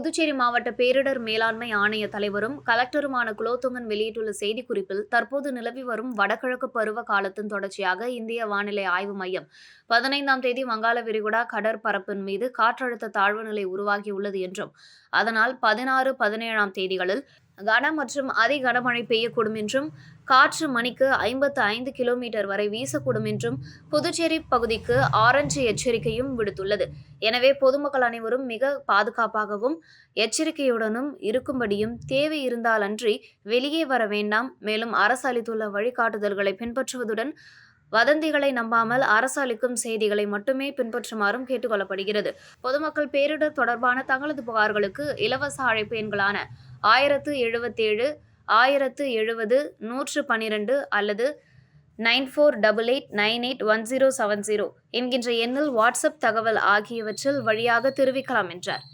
புதுச்சேரி மாவட்ட பேரிடர் மேலாண்மை ஆணைய தலைவரும் கலெக்டருமான குலோத்துங்கன் வெளியிட்டுள்ள செய்திக்குறிப்பில் தற்போது நிலவி வரும் வடகிழக்கு பருவ காலத்தின் தொடர்ச்சியாக இந்திய வானிலை ஆய்வு மையம் பதினைந்தாம் தேதி வங்காள விரிகுடா கடற்பரப்பின் மீது காற்றழுத்த தாழ்வு நிலை உருவாகியுள்ளது என்றும் அதனால் பதினாறு பதினேழாம் தேதிகளில் கன மற்றும் அதி கனமழை பெய்யக்கூடும் என்றும் காற்று மணிக்கு ஐம்பத்து ஐந்து கிலோமீட்டர் வரை வீசக்கூடும் என்றும் புதுச்சேரி பகுதிக்கு ஆரஞ்சு எச்சரிக்கையும் விடுத்துள்ளது. எனவே பொதுமக்கள் அனைவரும் மிக பாதுகாப்பாகவும் எச்சரிக்கையுடனும் இருக்கும்படியும் தேவை இருந்தாலன்றி வெளியே வர வேண்டாம். மேலும் அரசு அளித்துள்ள வழிகாட்டுதல்களை பின்பற்றுவதுடன் வதந்திகளை நம்பாமல் அரசு அளிக்கும் செய்திகளை மட்டுமே பின்பற்றுமாறும் கேட்டுக்கொள்ளப்படுகிறது. பொதுமக்கள் பேரிடர் தொடர்பான தங்களது புகார்களுக்கு இலவச அழைப்பு எண்களான ஆயிரத்து எழுபத்தேழு ஆயிரத்து எழுபது நூற்று பன்னிரண்டு அல்லது nine four double eight nine eight one zero seven zero என்கின்ற எண்ணில் வாட்ஸ்அப் தகவல் ஆகியவற்றில் வழியாக தெரிவிக்கலாம் என்றார்.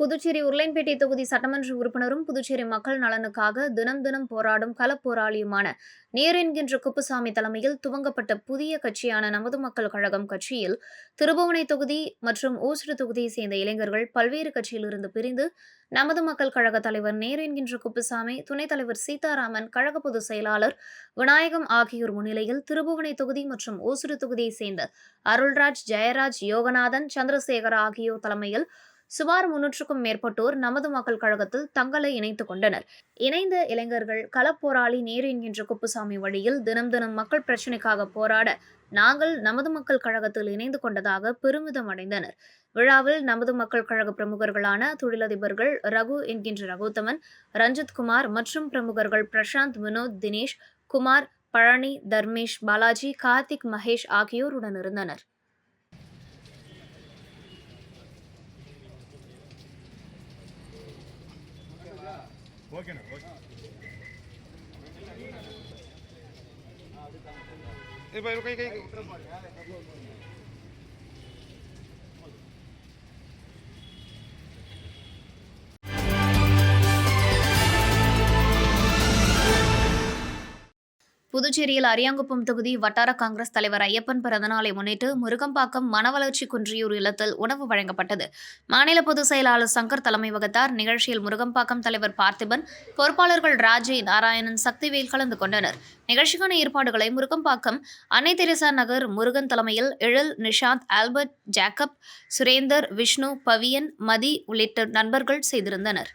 புதுச்சேரி உருளைன்பேட்டை தொகுதி சட்டமன்ற உறுப்பினரும் புதுச்சேரி மக்கள் நலனுக்காக தினம் தினம் போராடும் களப்போராளியுமான நேர் என்கின்ற குப்புசாமி தலைமையில் துவங்கப்பட்ட புதிய கட்சியான நமது மக்கள் கழகம் கட்சியில் திருபுவனை தொகுதி மற்றும் ஊசுடு தொகுதியை சேர்ந்த இளைஞர்கள் பல்வேறு கட்சியிலிருந்து பிரிந்து நமது மக்கள் கழக தலைவர் நேர் என்கின்ற குப்புசாமி துணைத் தலைவர் சீதாராமன் கழக பொதுச் செயலாளர் விநாயகம் ஆகியோர் முன்னிலையில் திருபுவனை தொகுதி மற்றும் ஊசுடு தொகுதியை சேர்ந்த அருள்ராஜ் ஜெயராஜ் யோகநாதன் சந்திரசேகர் ஆகியோர் தலைமையில் சுமார் முன்னூற்றுக்கும் மேற்பட்டோர் நமது மக்கள் கழகத்தில் தங்களை இணைத்துக் கொண்டனர். இணைந்த இளைஞர்கள் களப்போராளி நேரு என்கின்ற குப்புசாமி வழியில் தினம் தினம் மக்கள் பிரச்சினைக்காக போராட நாங்கள் நமது மக்கள் கழகத்தில் இணைந்து கொண்டதாக பெருமிதம் அடைந்தனர். விழாவில் நமது மக்கள் கழக பிரமுகர்களான தொழிலதிபர்கள் ரகு என்கின்ற ரகுத்தமன் ரஞ்சித் குமார் மற்றும் பிரமுகர்கள் பிரசாந்த் வினோத் தினேஷ் குமார் பழனி தர்மேஷ் பாலாஜி கார்த்திக் மகேஷ் ஆகியோருடன் இருந்தனர். ఓకేనా ఓకే ఏ బయలు కై కై புதுச்சேரியில் அரியாங்குப்பம் தொகுதி வட்டார காங்கிரஸ் தலைவர் ஐயப்பன் பிறந்தநாளை முன்னிட்டு முருகம்பாக்கம் மனவளர்ச்சி குன்றியூர் இல்லத்தில் உணவு வழங்கப்பட்டது. மாநில பொதுச் செயலாளர் சங்கர் தலைமை வகித்தார். நிகழ்ச்சியில் முருகம்பாக்கம் தலைவர் பார்த்திபன் பொறுப்பாளர்கள் ராஜே நாராயணன் சக்திவேல் கலந்து கொண்டனர். நிகழ்ச்சிக்கான ஏற்பாடுகளை முருகம்பாக்கம் அன்னை தெரசா நகர் முருகன் தலைமையில் எழில் நிஷாந்த் ஆல்பர்ட் ஜேக்கப் சுரேந்தர் விஷ்ணு பவியன் மதி உள்ளிட்ட நண்பர்கள் செய்திருந்தனர்.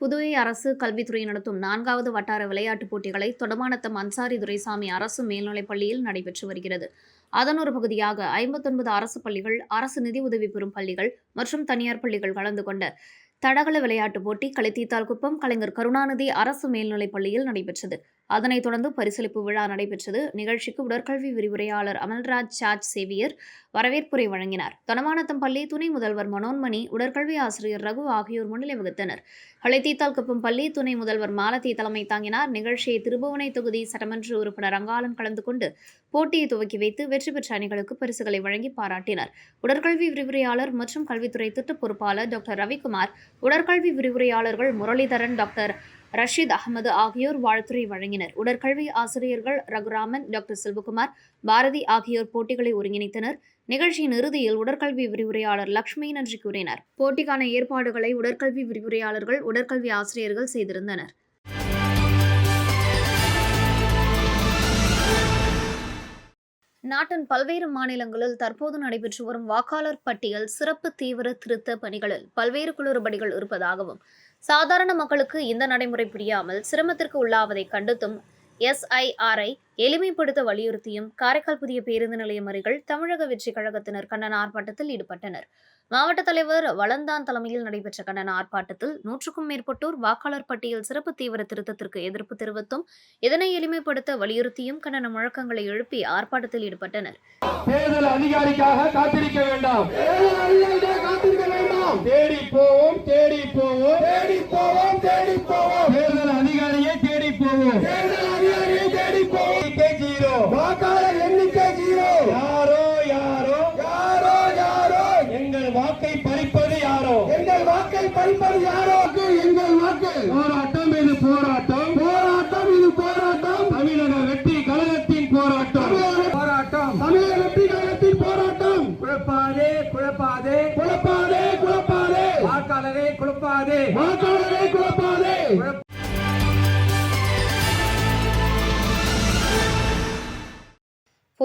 புதுவை அரசு கல்வித்துறை நடத்தும் நான்காவது வட்டார விளையாட்டுப் போட்டிகளை தொடமானத்தம் அன்சாரி துரைசாமி அரசு மேல்நிலைப் பள்ளியில் நடைபெற்று வருகிறது. அதன் ஒரு பகுதியாக ஐம்பத்தொன்பது அரசு பள்ளிகள் அரசு நிதி உதவி பெறும் பள்ளிகள் மற்றும் தனியார் பள்ளிகள் கலந்து கொண்ட தடகள விளையாட்டுப் போட்டி களித்தீத்தால் குப்பம் கலைஞர் கருணாநிதி அரசு மேல்நிலைப் பள்ளியில் நடைபெற்றது. அதனைத் தொடர்ந்து பரிசளிப்பு விழா நடைபெற்றது. நிகழ்ச்சிக்கு உடற்கல்வி விரிவுரையாளர் அமல்ராஜ் சார்ஜ் சேவியர் வரவேற்புரை வழங்கினார். தனமானத்தம் பள்ளி துணை முதல்வர் மனோன்மணி உடற்கல்வி ஆசிரியர் ரகு ஆகியோர் முன்னிலை வகித்தனர். களைத்தீத்தால் குப்பம் பள்ளி துணை முதல்வர் மாலதி தலைமை தாங்கினார். நிகழ்ச்சியை திருபுவனை தொகுதி சட்டமன்ற உறுப்பினர் அங்காளன் கலந்து கொண்டு போட்டியை துவக்கி வைத்து வெற்றி பெற்ற அணிகளுக்கு பரிசுகளை வழங்கி பாராட்டினார். உடற்கல்வி விரிவுரையாளர் மற்றும் கல்வித்துறை திட்ட பொறுப்பாளர் டாக்டர் ரவிக்குமார் உடற்கல்வி விரிவுரையாளர்கள் முரளிதரன் டாக்டர் ரஷீத் அகமது ஆகியோர் வாழ்த்துறை வழங்கினர். உடற்கல்வி ஆசிரியர்கள் ரகுராமன் டாக்டர் செல்வகுமார் பாரதி ஆகியோர் போட்டிகளை ஒருங்கிணைத்தனர். நிகழ்ச்சியின் இறுதியில் உடற்கல்வி விரிவுரையாளர் லக்ஷ்மி நன்றி கூறினார். போட்டிக்கான ஏற்பாடுகளை உடற்கல்வி விரிவுரையாளர்கள் உடற்கல்வி ஆசிரியர்கள் செய்திருந்தனர். நாட்டின் பல்வேறு மாநிலங்களில் தற்போது நடைபெற்று வரும் வாக்காளர் பட்டியல் சிறப்பு தீவிர திருத்த பணிகளில் பல்வேறு குளறுபடிகள் இருப்பதாகவும் சாதாரண மக்களுக்கு இந்த நடைமுறை புரியாமல் சிரமத்திற்கு உள்ளாவதை கண்டித்தும் எஸ்ஐஆரை எளிமைப்படுத்த வலியுறுத்தியும் காரைக்கால் புதிய பேருந்து நிலையம் அருகில் தமிழக வெற்றி கழகத்தினர் கண்டன ஆர்ப்பாட்டத்தில் ஈடுபட்டனர். மாவட்ட தலைவர் வளந்தான் தலைமையில் நடைபெற்ற கண்டன ஆர்ப்பாட்டத்தில் நூற்றுக்கும் மேற்பட்டோர் வாக்காளர் பட்டியல் சிறப்பு தீவிர திருத்தத்திற்கு எதிர்ப்பு தெரிவித்தும் இதனை எளிமைப்படுத்த வலியுறுத்தியும் கண்டன முழக்கங்களை எழுப்பி ஆர்ப்பாட்டத்தில் ஈடுபட்டனர். தேர்தல் அதிகாரிக்காக காத்திருக்க வேண்டாம். தேர்தல் அதிகாரிக்காக காத்திருக்க வேண்டாம். தேடி போவோம் தேடி போவோம். தேடி போவோம் தேடி போவோம். தேர்தல் அதிகாரியை தேடி போவோம்.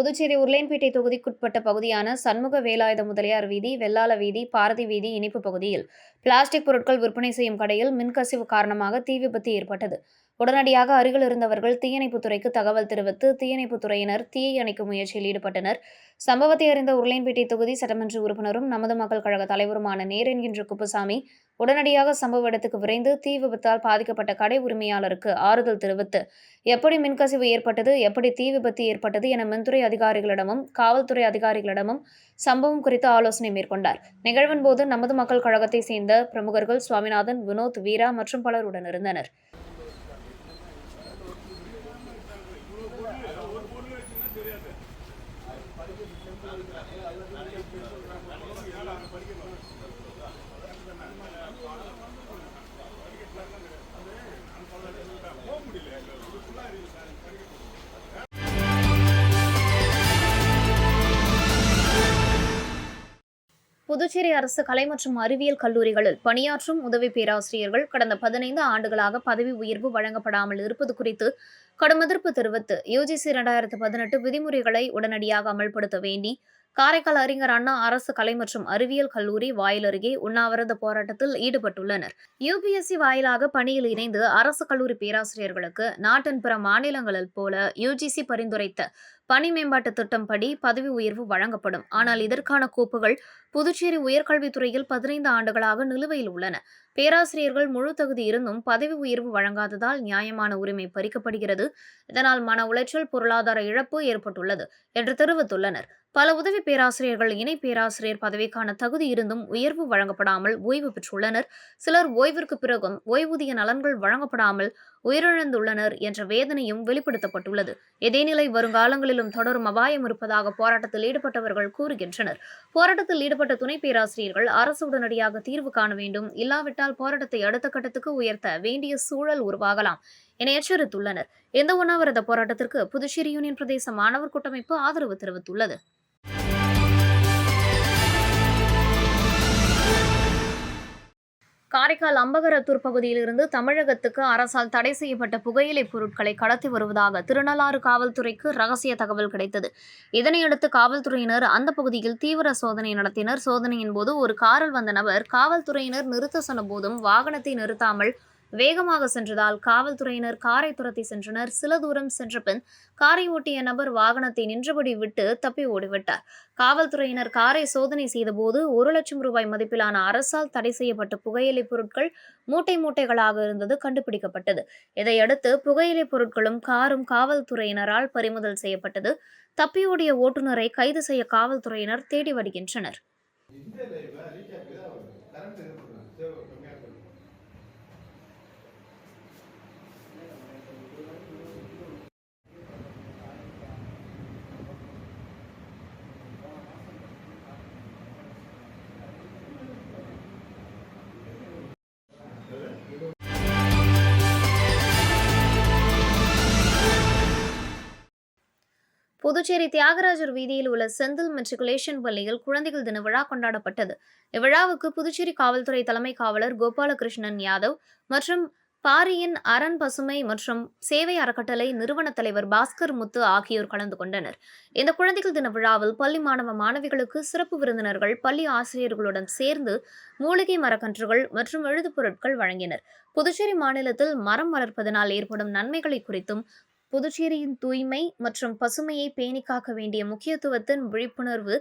புதுச்சேரி உருளையன்பேட்டை தொகுதிக்குட்பட்ட பகுதியான சண்முக வேலாயுத முதலியார் வீதி வெள்ளாள வீதி பாரதி வீதி இணைப்பு பகுதியில் பிளாஸ்டிக் பொருட்கள் விற்பனை செய்யும் கடையில் மின்கசிவு காரணமாக தீ விபத்து ஏற்பட்டது. உடனடியாக அருகில் இருந்தவர்கள் தீயணைப்புத்துறைக்கு தகவல் தெரிவித்து தீயணைப்புத்துறையினர் தீயை அணைக்கும் முயற்சியில் ஈடுபட்டனர். சம்பவத்தை அறிந்த உருளையன்பேட்டை தொகுதி சட்டமன்ற உறுப்பினரும் நமது மக்கள் கழக தலைவருமான நேரன் என்ற குப்புசாமி உடனடியாக சம்பவ இடத்துக்கு விரைந்து தீ விபத்தால் பாதிக்கப்பட்ட கடை உரிமையாளருக்கு ஆறுதல் தெரிவித்து எப்படி மின்கசிவு ஏற்பட்டது எப்படி தீ விபத்து ஏற்பட்டது என மின்துறை அதிகாரிகளிடமும் காவல்துறை அதிகாரிகளிடமும் சம்பவம் குறித்து ஆலோசனை மேற்கொண்டார். நிகழ்வின் போது நமது மக்கள் கழகத்தை சேர்ந்த பிரமுகர்கள் சுவாமிநாதன் வினோத் வீரா மற்றும் பலருடன் இருந்தனர். புதுச்சேரி அரசு கலை மற்றும் அறிவியல் கல்லூரிகளில் பணியாற்றும் உதவி பேராசிரியர்கள் கடந்த பதினைந்து ஆண்டுகளாக பதவி உயர்வு வழங்கப்படாமல் இருப்பது குறித்து கடும் எதிர்ப்பு தெரிவித்து யுஜிசி இரண்டாயிரத்து பதினெட்டு விதிமுறைகளை உடனடியாக அமல்படுத்த வேண்டி காரைக்கால் அறிஞர் அண்ணா அரசு கலை மற்றும் அறிவியல் கல்லூரி வாயில் அருகே உண்ணாவிரத போராட்டத்தில் ஈடுபட்டுள்ளனர். யுபிஎஸ்சி வாயிலாக பணியில் இணைந்து அரசு கல்லூரி பேராசிரியர்களுக்கு நாட்டின் பிற மாநிலங்களில் போல யுஜிசி பரிந்துரைத்த பணி மேம்பாட்டு திட்டம் படி பதவி உயர்வு வழங்கப்படும். ஆனால் இதற்கான கோப்புகள் புதுச்சேரி உயர்கல்வித்துறையில் பதினைந்து ஆண்டுகளாக நிலுவையில் உள்ளன. பேராசிரியர்கள் முழு தகுதி இருந்தும் பதவி உயர்வு வழங்காததால் நியாயமான உரிமை பறிக்கப்படுகிறது. இதனால் மன உளைச்சல் பொருளாதார இழப்பு ஏற்பட்டுள்ளது என்று தெரிவித்துள்ளனர். பல உதவி பேராசிரியர்கள் இணை பேராசிரியர் பதவிக்கான தகுதி இருந்தும் உயர்வு வழங்கப்படாமல் ஓய்வு பெற்றுள்ளனர். சிலர் ஓய்விற்கு பிறகும் ஓய்வூதிய நலன்கள் வழங்கப்படாமல் உயிரிழந்துள்ளனர் என்ற வேதனையும் வெளிப்படுத்தப்பட்டுள்ளது. இதே நிலை வருங்காலங்களில் வருங்காலங்களிலும் தொடரும் அபாயம் இருப்பதாக போராட்டத்தில் ஈடுபட்டவர்கள் கூறுகின்றனர். போராட்டத்தில் ஈடுபட்ட துணை பேராசிரியர்கள் அரசு உடனடியாக தீர்வு காண வேண்டும். இல்லாவிட்டால் போராட்டத்தை அடுத்த கட்டத்துக்கு உயர்த்த வேண்டிய சூழல் உருவாகலாம் என எச்சரித்துள்ளனர். இந்த உண்ணாவிரத போராட்டத்திற்கு புதுச்சேரி யூனியன் பிரதேச மாணவர் கூட்டமைப்பு ஆதரவு தெரிவித்துள்ளது. காரைக்கால் அம்பகரத்தூர் பகுதியிலிருந்து தமிழகத்துக்கு அரசால் தடை செய்யப்பட்ட புகையிலைப் பொருட்களை கடத்தி வருவதாக திருநள்ளாறு காவல்துறைக்கு ரகசிய தகவல் கிடைத்தது. இதனையடுத்து காவல்துறையினர் அந்த பகுதியில் தீவிர சோதனை நடத்தினர். சோதனையின் போது ஒரு காரில் வந்த நபர் காவல்துறையினர் நிறுத்த சொன்ன போதும் வாகனத்தை நிறுத்தாமல் வேகமாக சென்றதால் காவல்துறையினர் காரை துரத்தி சென்றனர். சில தூரம் சென்ற பின் காரை ஓட்டிய நபர் வாகனத்தை நின்றபடி விட்டு தப்பி ஓடிவிட்டார். காவல்துறையினர் காரை சோதனை செய்தபோது ஒரு லட்சம் ரூபாய் மதிப்பிலான அரசால் தடை செய்யப்பட்ட புகையிலை பொருட்கள் மூட்டை மூட்டைகளாக இருந்தது கண்டுபிடிக்கப்பட்டது. இதையடுத்து புகையிலை பொருட்களும் காரும் காவல்துறையினரால் பறிமுதல் செய்யப்பட்டது. தப்பியோடிய ஓட்டுநரை கைது செய்ய காவல்துறையினர் தேடி வருகின்றனர். புதுச்சேரி தியாகராஜர் வீதியில் உள்ள செந்தில் மெட்ரிகுலேஷன் பள்ளியில் குழந்தைகள் தின விழா கொண்டாடப்பட்டது. இவ்விழாவுக்கு புதுச்சேரி காவல்துறை தலைமை காவலர் கோபாலகிருஷ்ணன் யாதவ் மற்றும் பாரியின் அரண் பசுமை மற்றும் சேவை அறக்கட்டளை நிறுவன தலைவர் பாஸ்கர் முத்து ஆகியோர் கலந்து கொண்டனர். இந்த குழந்தைகள் தின விழாவில் பள்ளி மாணவ மாணவிகளுக்கு சிறப்பு விருந்தினர்கள் பள்ளி ஆசிரியர்களுடன் சேர்ந்து மூலிகை மரக்கன்றுகள் மற்றும் எழுதுப்பொருட்கள் வழங்கினர். புதுச்சேரி மாநிலத்தில் மரம் வளர்ப்பதனால் ஏற்படும் நன்மைகளை குறித்தும் புதுச்சேரியின் தூய்மை மற்றும் பசுமையை பேணி காக்க வேண்டிய முக்கியத்துவத்தின் விழிப்புணர்வு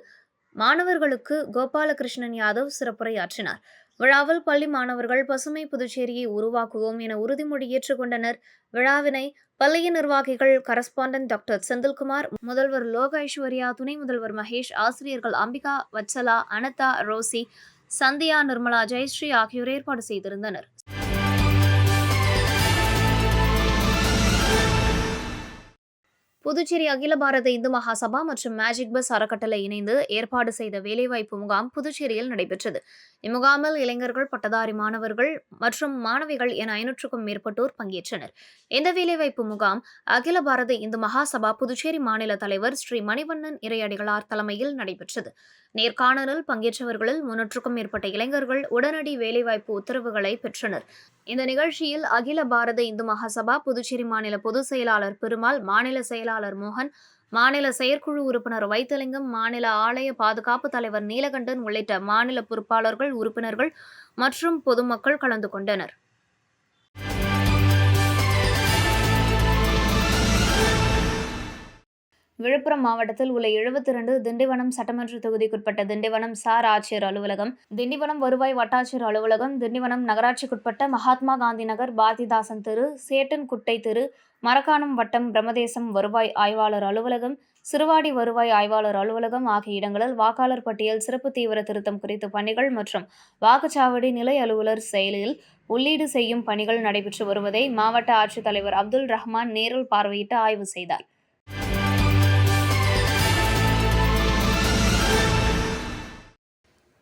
மாணவர்களுக்கு கோபாலகிருஷ்ணன் யாதவ் சிறப்புரையாற்றினார். விழாவில் பள்ளி மாணவர்கள் பசுமை புதுச்சேரியை உருவாக்குவோம் என உறுதிமொழி ஏற்றுக்கொண்டனர். விழாவினை பள்ளியின் நிர்வாகிகள் கரஸ்பாண்டன்ட் டாக்டர் செந்தில்குமார் முதல்வர் லோக ஐஸ்வர்யா துணை முதல்வர் மகேஷ் ஆசிரியர்கள் அம்பிகா வத்சலா அனதா ரோசி சந்தியா நிர்மலா ஜெயஸ்ரீ ஆகியோர் ஏற்பாடு செய்திருந்தனர். புதுச்சேரி அகில பாரத இந்து மகாசபா மற்றும் மேஜிக் பஸ் அறக்கட்டளை இணைந்து ஏற்பாடு செய்த வேலைவாய்ப்பு முகாம் புதுச்சேரியில் நடைபெற்றது. இம்முகாமில் இளைஞர்கள் பட்டதாரி மாணவர்கள் மற்றும் மாணவிகள் என ஐநூற்றுக்கும் மேற்பட்டோர் பங்கேற்றனர். இந்த வேலைவாய்ப்பு முகாம் அகில பாரத இந்து மகாசபா புதுச்சேரி மாநில தலைவர் ஸ்ரீ மணிவண்ணன் இறையடிகளார் தலைமையில் நடைபெற்றது. நேர்காணலில் பங்கேற்றவர்களில் முன்னூற்றுக்கும் மேற்பட்ட இளைஞர்கள் உடனடி வேலைவாய்ப்பு உத்தரவுகளை பெற்றனர். இந்த நிகழ்ச்சியில் அகில பாரத இந்து மகாசபா புதுச்சேரி மாநில பொதுச் செயலாளர் பெருமாள் மாநில செயலாளர் மோகன் மாநில செயற்குழு உறுப்பினர் வைத்தலிங்கம் மாநில ஆலய பாதுகாப்பு தலைவர் நீலகண்டன் உள்ளிட்ட மாநில பொறுப்பாளர்கள் உறுப்பினர்கள் மற்றும் பொதுமக்கள் கலந்து கொண்டனர். விழுப்புரம் மாவட்டத்தில் உள்ள எழுபத்தி இரண்டு திண்டிவனம் சட்டமன்ற தொகுதிக்குட்பட்ட திண்டிவனம் சார் ஆட்சியர் அலுவலகம் திண்டிவனம் வருவாய் வட்டாட்சியர் அலுவலகம் திண்டிவனம் நகராட்சிக்குட்பட்ட மகாத்மா காந்தி நகர் பாரதிதாசன் தெரு சேட்டன்குட்டை தெரு மரக்காணம் வட்டம் பிரம்மதேசம் வருவாய் ஆய்வாளர் அலுவலகம் சிறுவாடி வருவாய் ஆய்வாளர் அலுவலகம் ஆகிய இடங்களில் வாக்காளர் பட்டியல் சிறப்பு தீவிர திருத்தம் குறித்த பணிகள் மற்றும் வாக்குச்சாவடி நிலை அலுவலர் செயலில் உள்ளீடு செய்யும் பணிகள் நடைபெற்று வருவதை மாவட்ட ஆட்சித்தலைவர் அப்துல் ரஹ்மான் நேரில் பார்வையிட்டு ஆய்வு செய்தார்.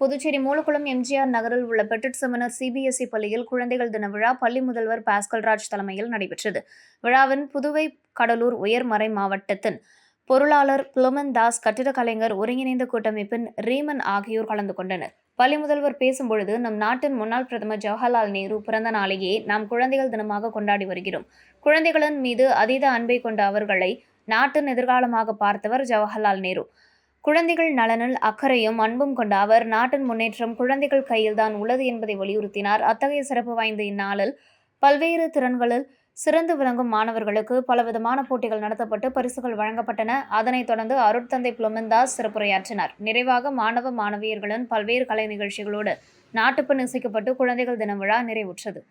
புதுச்சேரி மூலக்குளம் எம்ஜிஆர் நகரில் உள்ள பெட்டிட் செமினர் சிபிஎஸ்இ பள்ளியில் குழந்தைகள் தின விழா பள்ளி முதல்வர் பாஸ்கல் ராஜ் தலைமையில் நடைபெற்றது. விழாவின் புதுவை கடலூர் உயர்மறை மாவட்டத்தின் பொருளாளர் புலமன் தாஸ் கட்டிடக்கலைஞர் ஒருங்கிணைந்த கூட்டமைப்பின் ரீமன் ஆகியோர் கலந்து கொண்டனர். பள்ளி முதல்வர் பேசும்பொழுது நம் நாட்டின் முன்னாள் பிரதமர் ஜவஹர்லால் நேரு பிறந்த நாளையே நாம் குழந்தைகள் தினமாக கொண்டாடி வருகிறோம். குழந்தைகளின் மீது அதீத அன்பை கொண்ட அவர்களை நாட்டின் எதிர்காலமாக பார்த்தவர் ஜவஹர்லால் நேரு. குழந்தைகள் நலனில் அக்கறையும் அன்பும் கொண்ட அவர் நாட்டின் முன்னேற்றம் குழந்தைகள் கையில்தான் உள்ளது என்பதை வலியுறுத்தினார். அத்தகைய சிறப்பு வாய்ந்த இந்நாளில் பல்வேறு திறன்களில் சிறந்து விளங்கும் மாணவர்களுக்கு பலவிதமான போட்டிகள் நடத்தப்பட்டு பரிசுகள் வழங்கப்பட்டன. அதனைத் தொடர்ந்து அருட்தந்தை புலமன்தாஸ் சிறப்புரையாற்றினார். நிறைவாக மாணவ மாணவியர்களின் பல்வேறு கலை நிகழ்ச்சிகளோடு நாட்டுப்பண் இசைக்கப்பட்டு குழந்தைகள் தின விழா நிறைவுற்றது.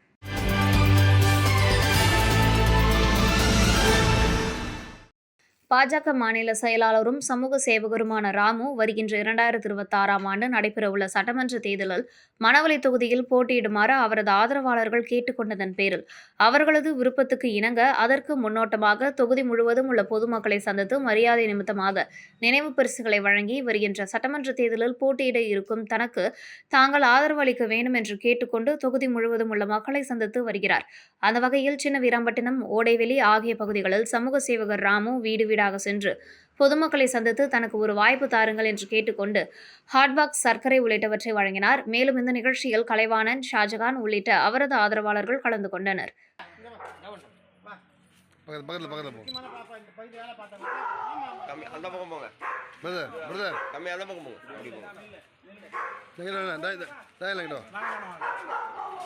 பாஜக மாநில செயலாளரும் சமூக சேவகருமான ராமு வருகின்ற இரண்டாயிரத்தி இருபத்தி ஆறாம் ஆண்டு நடைபெறவுள்ள சட்டமன்ற தேர்தலில் மணவலை தொகுதியில் போட்டியிடுமாறு அவரது ஆதரவாளர்கள் கேட்டுக்கொண்டதன் பேரில் அவர்களது விருப்பத்துக்கு இணங்க அதற்கு முன்னோட்டமாக தொகுதி முழுவதும் உள்ள பொதுமக்களை சந்தித்து மரியாதை நிமித்தமாக நினைவு பரிசுகளை வழங்கி வருகின்ற சட்டமன்ற தேர்தலில் போட்டியிட இருக்கும் தனக்கு தாங்கள் ஆதரவு அளிக்க வேண்டும் என்று கேட்டுக்கொண்டு தொகுதி முழுவதும் உள்ள மக்களை சந்தித்து வருகிறார். அந்த வகையில் சின்ன வீராம்பட்டினம் ஓடைவெளி ஆகிய பகுதிகளில் சமூக சேவகர் ராமு வீடு வீடாக சென்று பொதுமக்களை சந்தித்து தனக்கு ஒரு வாய்ப்பு தாருங்கள் என்று கேட்டுக்கொண்டு ஹாட்பாக்ஸ் சர்க்கரை உள்ளிட்டவற்றை வழங்கினார் மேலும் இந்த நிகழ்ச்சியில் கலைவாணன் ஷாஜகான் உள்ளிட்ட அவரது ஆதரவாளர்கள் கலந்து கொண்டனர்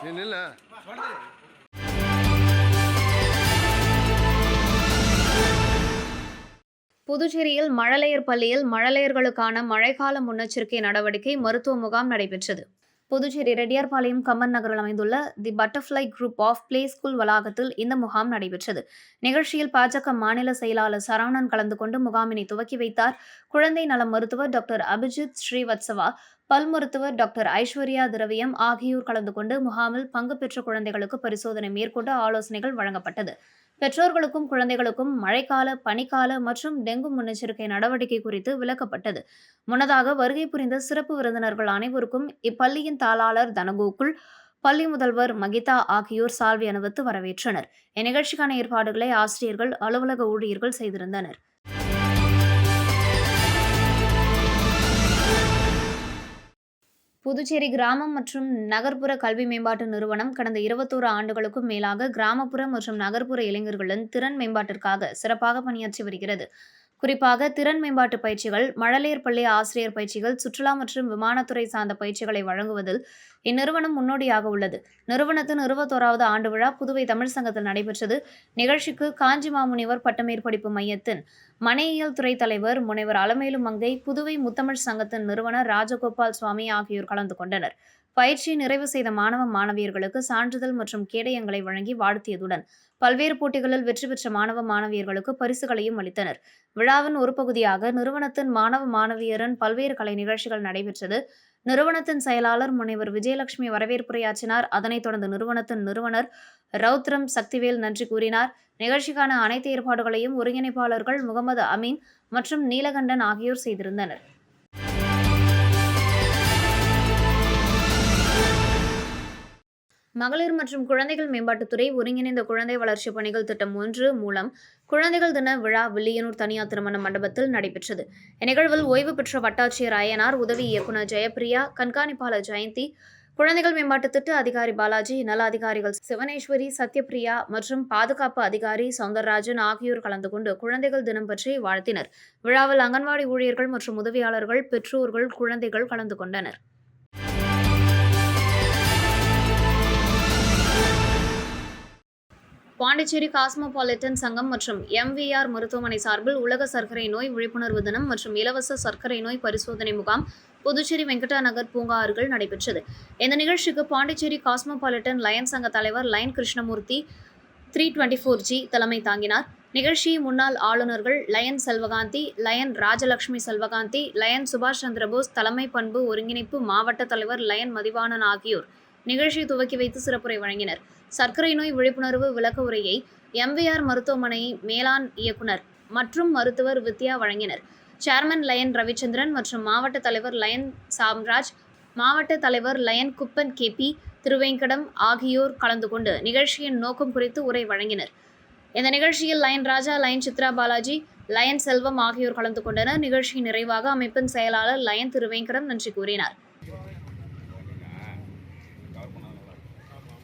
பக்கத்துல புதுச்சேரியில் மழலையர் பள்ளியில் மழலையர்களுக்கான மழைக்கால முன்னெச்சரிக்கை நடவடிக்கை மருத்துவ முகாம் நடைபெற்றது. புதுச்சேரி ரெட்டியார்பாளையம் கம்மன் நகரில் அமைந்துள்ள the butterfly group of play school வளாகத்தில் இந்த முகாம் நடைபெற்றது. நிகழ்ச்சியில் பாஜக மாநில செயலாளர் சரவணன் கலந்து கொண்டு முகாமினை துவக்கி வைத்தார். குழந்தை நல மருத்துவர் டாக்டர் அபிஜித் ஸ்ரீவத்சவா பல் மருத்துவர் டாக்டர் ஐஸ்வர்யா திரவியம் ஆகியோர் கலந்து கொண்டு முகாமில் பங்கு பெற்ற குழந்தைகளுக்கு பரிசோதனை மேற்கொண்டு ஆலோசனைகள் வழங்கப்பட்டது. பெற்றோர்களுக்கும் குழந்தைகளுக்கும் மழைக்கால பனிக்கால மற்றும் டெங்கு முன்னெச்சரிக்கை நடவடிக்கை குறித்து விளக்கப்பட்டது. முன்னதாக வருகை புரிந்த சிறப்பு விருந்தினர்கள் அனைவருக்கும் இப்பள்ளியின் தாளாளர் தனகோகுல் பள்ளி முதல்வர் மகிதா ஆகியோர் சால்வை அணிவித்து வரவேற்றனர். இந்நிகழ்ச்சிக்கான ஏற்பாடுகளை ஆசிரியர்கள் அலுவலக ஊழியர்கள் செய்திருந்தனர். புதுச்சேரி கிராமம் மற்றும் நகர்ப்புற கல்வி மேம்பாட்டு நிறுவனம் கடந்த இருபத்தோரு ஆண்டுகளுக்கும் மேலாக கிராமப்புற மற்றும் நகர்ப்புற இளைஞர்களின் திறன் மேம்பாட்டிற்காக சிறப்பாக பணியாற்றி வருகிறது. குறிப்பாக திறன் மேம்பாட்டு பயிற்சிகள் மழலையர் பள்ளி ஆசிரியர் பயிற்சிகள் சுற்றுலா மற்றும் விமானத்துறை சார்ந்த பயிற்சிகளை வழங்குவதில் இந்நிறுவனம் முன்னோடியாக உள்ளது. நிறுவனத்தின் இருபத்தோராவது ஆண்டு விழா புதுவை தமிழ் சங்கத்தில் நடைபெற்றது. நிகழ்ச்சிக்கு காஞ்சி மாமுனிவர் பட்டமேற்படிப்பு மையத்தின் மனையியல் துறை தலைவர் முனைவர் அலமேலு மங்கை புதுவை முத்தமிழ் சங்கத்தின் நிறுவனர் ராஜகோபால் சுவாமி ஆகியோர் கலந்து கொண்டனர். பயிற்சியை நிறைவு செய்த மாணவ மாணவியர்களுக்கு சான்றிதழ் மற்றும் கேடயங்களை வழங்கி வாழ்த்தியதுடன் பல்வேறு போட்டிகளில் வெற்றி பெற்ற மாணவ மாணவியர்களுக்கு பரிசுகளையும் அளித்தனர். விழாவின் ஒரு பகுதியாக நிறுவனத்தின் மாணவ மாணவியரின் பல்வேறு கலை நிகழ்ச்சிகள் நடைபெற்றது. நிறுவனத்தின் செயலாளர் முனைவர் விஜயலட்சுமி வரவேற்புரையாற்றினார். அதனைத் தொடர்ந்து நிறுவனத்தின் நிறுவனர் ரௌத்ரம் சக்திவேல் நன்றி கூறினார். நிகழ்ச்சிக்கான அனைத்து ஏற்பாடுகளையும் ஒருங்கிணைப்பாளர்கள் முகமது அமீன் மற்றும் நீலகண்டன் ஆகியோர் செய்திருந்தனர். மகளிர் மற்றும் குழந்தைகள் மேம்பாட்டுத்துறை ஒருங்கிணைந்த குழந்தை வளர்ச்சி பணிகள் திட்டம் ஒன்று மூலம் குழந்தைகள் தின விழா வில்லியனூர் தனியார் திருமண மண்டபத்தில் நடைபெற்றது. இந்நிகழ்வில் ஓய்வு பெற்ற வட்டாட்சியர் அய்யனார் உதவி இயக்குநர் ஜெயப்பிரியா கண்காணிப்பாளர் ஜெயந்தி குழந்தைகள் மேம்பாட்டு திட்ட அதிகாரி பாலாஜி நல அதிகாரிகள் சிவனேஸ்வரி சத்யபிரியா மற்றும் பாதுகாப்பு அதிகாரி சௌந்தரராஜன் ஆகியோர் கலந்து கொண்டு குழந்தைகள் தினம் பற்றி வாழ்த்தினர். விழாவில் அங்கன்வாடி ஊழியர்கள் மற்றும் உதவியாளர்கள் பெற்றோர்கள் குழந்தைகள் கலந்து கொண்டனர். பாண்டிச்சேரி காஸ்மோபாலிட்டன் சங்கம் மற்றும் எம்விஆர் மருத்துவமனை சார்பில் உலக சர்க்கரை நோய் விழிப்புணர்வு தினம் மற்றும் இலவச சர்க்கரை நோய் பரிசோதனை முகாம் புதுச்சேரி வெங்கடா நகர் பூங்கா அருகில் நடைபெற்றது. இந்த நிகழ்ச்சிக்கு பாண்டிச்சேரி காஸ்மோபாலிட்டன் லயன் சங்க தலைவர் lion Krishnamoorthy three twenty four G தலைமை தாங்கினார். நிகழ்ச்சியை முன்னாள் ஆளுநர்கள் lion Selvakanthi lion Rajalakshmi Selvakanthi lion Subash Chandrabose தலைமை பண்பு ஒருங்கிணைப்பு மாவட்ட தலைவர் லயன் மதிவாணன் ஆகியோர். நிகழ்ச்சியை துவக்கி வைத்து சிறப்புரை வழங்கினர். சர்க்கரை நோய் விழிப்புணர்வு விளக்க உரையை எம்விஆர் மருத்துவமனை மேலாண் இயக்குனர் மற்றும் மருத்துவர் வித்யா வழங்கினர். சேர்மன் லயன் ரவிச்சந்திரன் மற்றும் மாவட்ட தலைவர் லயன் சாம்ராஜ் மாவட்ட தலைவர் லயன் குப்பன் கேபி திருவேங்கடம் ஆகியோர் கலந்து கொண்டு நிகழ்ச்சியின் நோக்கம் குறித்து உரை வழங்கினர். இந்த நிகழ்ச்சியில் lion Raja lion Chitra Balaji lion Selvam ஆகியோர் கலந்து கொண்டனர். நிகழ்ச்சியின் நிறைவாக அமைப்பின் செயலாளர் லயன் திருவேங்கடம் நன்றி கூறினார்.